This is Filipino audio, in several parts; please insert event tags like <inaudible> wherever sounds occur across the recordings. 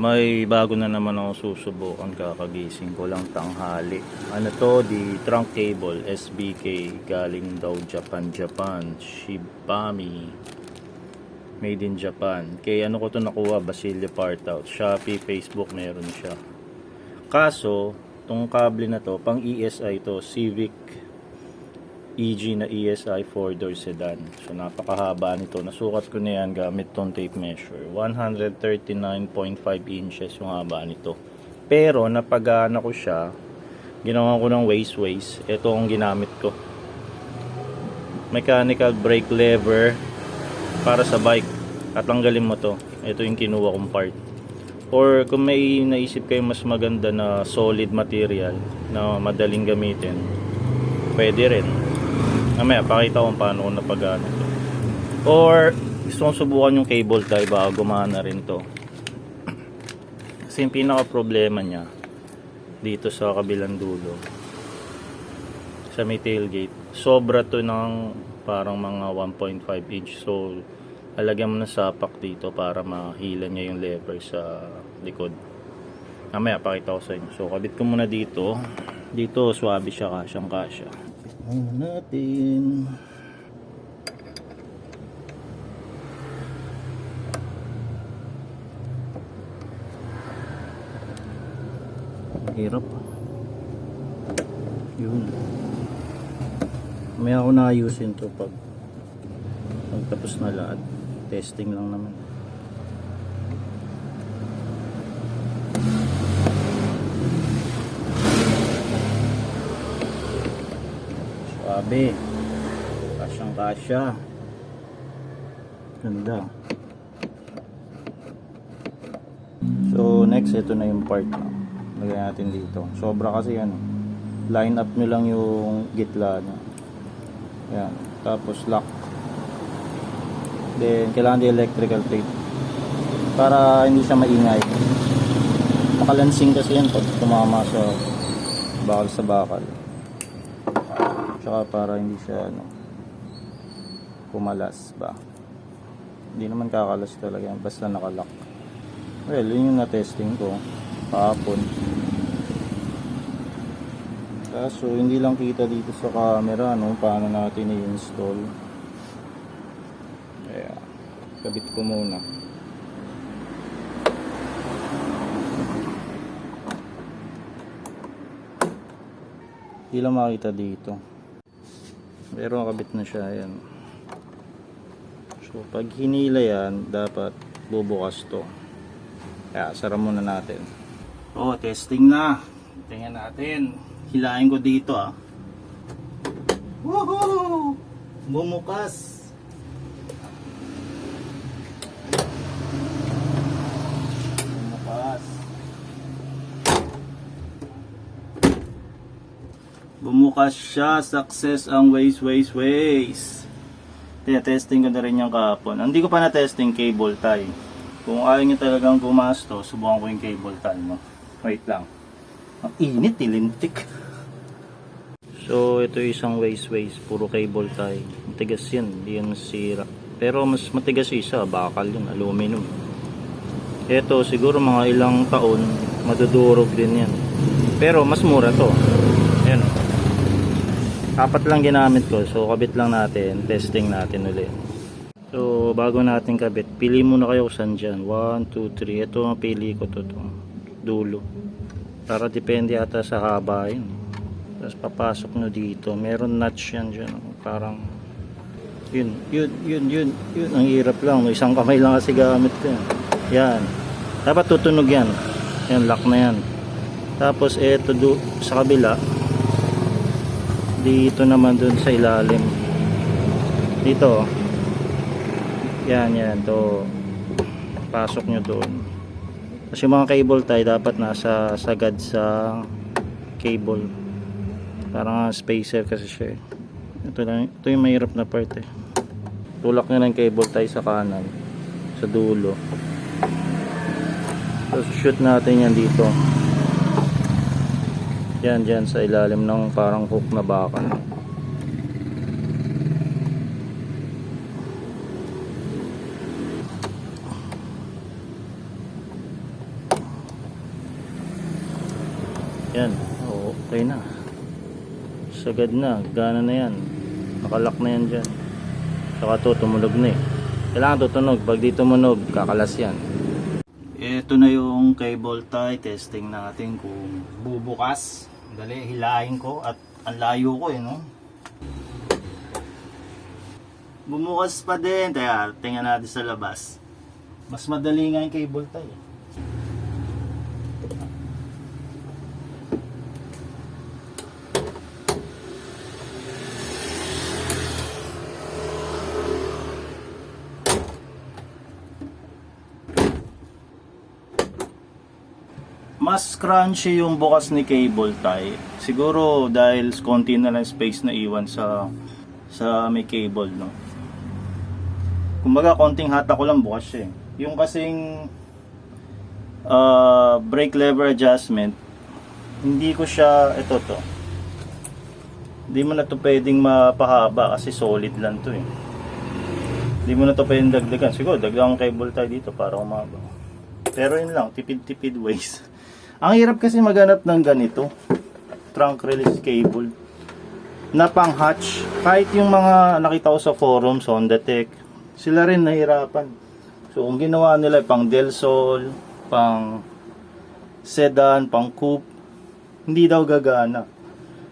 May bago na naman ako susubukan kakagising ko lang tanghali. Ano to? The trunk cable SBK galing daw Japan, Japan. Shibami. Made in Japan. Kay ano ko to nakuha? Basilio Partout. Shopee, Facebook meron siya. Kaso, tong kable na to, pang ESI to, Civic EG na ESI 4-door sedan. So, napakahaba nito. Nasukat ko na yan gamit tong tape measure. 139.5 inches yung haba nito. Pero, napagana ko siya. Ginawa ko ng waist-waist. Ito ang ginamit ko. Mechanical brake lever para sa bike. At tanggalin mo to. Ito yung kinuha kong part. Or kung may naisip kayo mas maganda na solid material na madaling gamitin, pwede rin. Mamaya, pakita kung paano ko napagana to. Or, gusto kong subukan yung cable tie bago gumana rin to. Kasi yung pinaka problema niya, dito sa kabilang dulo, sa may tailgate, sobra to ng parang mga 1.5 inch. So, alagyan mo ng sapak dito para mahila niya yung lever sa likod. Mamaya, pakita ko sa inyo. So, kabit ko muna dito. Dito, swabe siya, kasyang kasya. Ano natin? Hirap. Yun. May ako naayusin to pag pag tapos na lahat. Testing lang naman. Suabe. Kasyang kasya. Ganda. So next ito na yung part na lagyan natin dito. Sobra kasi yan. Line up nyo lang yung gitla niya. Yan. Tapos lock. Then kailangan din electrical tape. Para hindi siya maingay. Makalansing kasi yan pag tumama sa bakal sa bakal. Tsaka para hindi siya ano, kumalas ba. Hindi naman kakalas talaga. Basta nakalock. Well, yun yung na-testing ko. Kahapon. Kaso, hindi lang kita dito sa camera, no? Paano natin i-install. Kaya, kabit ko muna. Hindi lang makita dito. Pero kabit na siya, yan. So, pag hinila yan, dapat bubukas to. Kaya, sara muna natin. Oh, testing na. Tingnan natin. Hilahin ko dito ah. Woohoo! Bumukas. Bumukas siya. Success ang ways, ways, ways. Tina-testing ko na rin yung kahapon. Hindi ko pa na-testing cable tie. Kung ayaw nyo talagang gumasto, subukan ko yung cable tie mo. Wait lang. Ang init, nilintik. <laughs> So, ito isang ways ways, puro cable tie. Matigas yan, hindi yan sira. Pero mas matigas isa, bakal yun, aluminum. Ito, siguro mga ilang taon, madudurog din yan. Pero mas mura to. Ayan. Apat lang ginamit ko, so kabit lang natin, testing natin ulit. So, bago natin kabit, pili muna kayo kung saan dyan. 1, 2, 3. Ito ang pili ko to, to. Dulo. Para depende ata sa haba yun. Tapos papasok nyo dito. Meron notch yan dyan. Parang, yun, yun, yun, yun, yun. Ang hirap lang. Isang kamay lang kasi gamit ko yan. Yan. Dapat tutunog yan. Yan, lock na yan. Tapos, eto do, sa kabila. Dito naman dun sa ilalim. Dito, oh. Yan, yan. To, pasok nyo doon. Kasi mga cable tie dapat nasa sagad sa cable. Parang spacer kasi siya eh. Ito, lang, ito yung mahirap na part eh. Tulak nyo ng cable tie sa kanan. Sa dulo. Tapos shoot natin yan dito. Yan, dyan sa ilalim ng parang hook na bakal. Yan. Okay na. Sagad na. Gana na yan. Nakalak na yan dyan. Saka to, tumunog na eh. Kailangan tutunog. Pag di tumunog, kakalas yan. Ito na yung cable tie. Testing natin kung bubukas. Dali, hilahin ko. At ang layo ko eh, no? Bumukas pa din. Kaya, tingnan natin sa labas. Mas madali nga yung cable tie. eh. Mas crunchy yung bukas ni cable tie. Siguro dahil konti na lang space na iwan sa sa may cable, no. Kumbaga konting hata ko lang bukas eh. Yung kasing uh, brake lever adjustment, hindi ko siya ito to. Hindi mo na to pwedeng mapahaba kasi solid lang to eh. Hindi mo na to pwedeng dagdagan. Siguro dagdagan cable tie dito para umaba. Pero yun lang, tipid-tipid ways. Ang hirap kasi maghanap ng ganito. Trunk release cable. Na pang hatch. Kahit yung mga nakita ko sa forums, Honda Tech, sila rin nahirapan. So, ang ginawa nila, pang Del Sol, pang sedan, pang coupe, hindi daw gagana.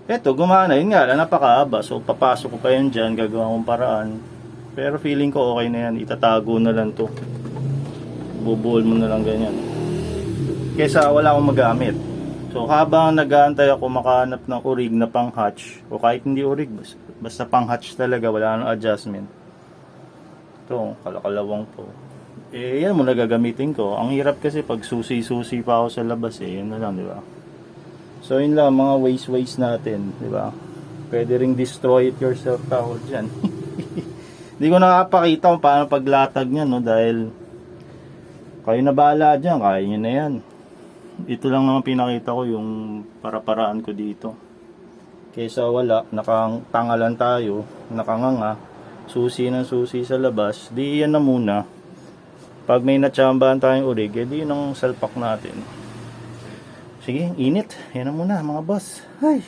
Eto, gumana. Yun nga, napakaaba. So, papasok ko pa yun dyan, gagawa kong paraan. Pero feeling ko okay na yan. Itatago na lang to. Bubuol mo na lang ganyan kesa wala akong magamit. So habang nag-aantay ako makahanap ng urig na pang hatch o kahit hindi urig basta, pang hatch talaga wala nang adjustment. Ito, kalakalawang po. Eh yan mo nagagamitin ko. Ang hirap kasi pag susi-susi pa ako sa labas eh, yun na lang, di ba? So yun lang mga waste waste natin, di ba? Pwede ring destroy it yourself tawag dyan. <laughs> Hindi ko nakapakita kung paano paglatag niya, no? Dahil kayo na bahala dyan, kaya nyo na yan ito lang naman pinakita ko yung para-paraan ko dito. Kaysa wala, nakatangalan tayo, nakanganga, susi ng susi sa labas, di yan na muna. Pag may natsambahan tayong urig, edi yun ang salpak natin. Sige, init. Yan na muna mga boss. Ay.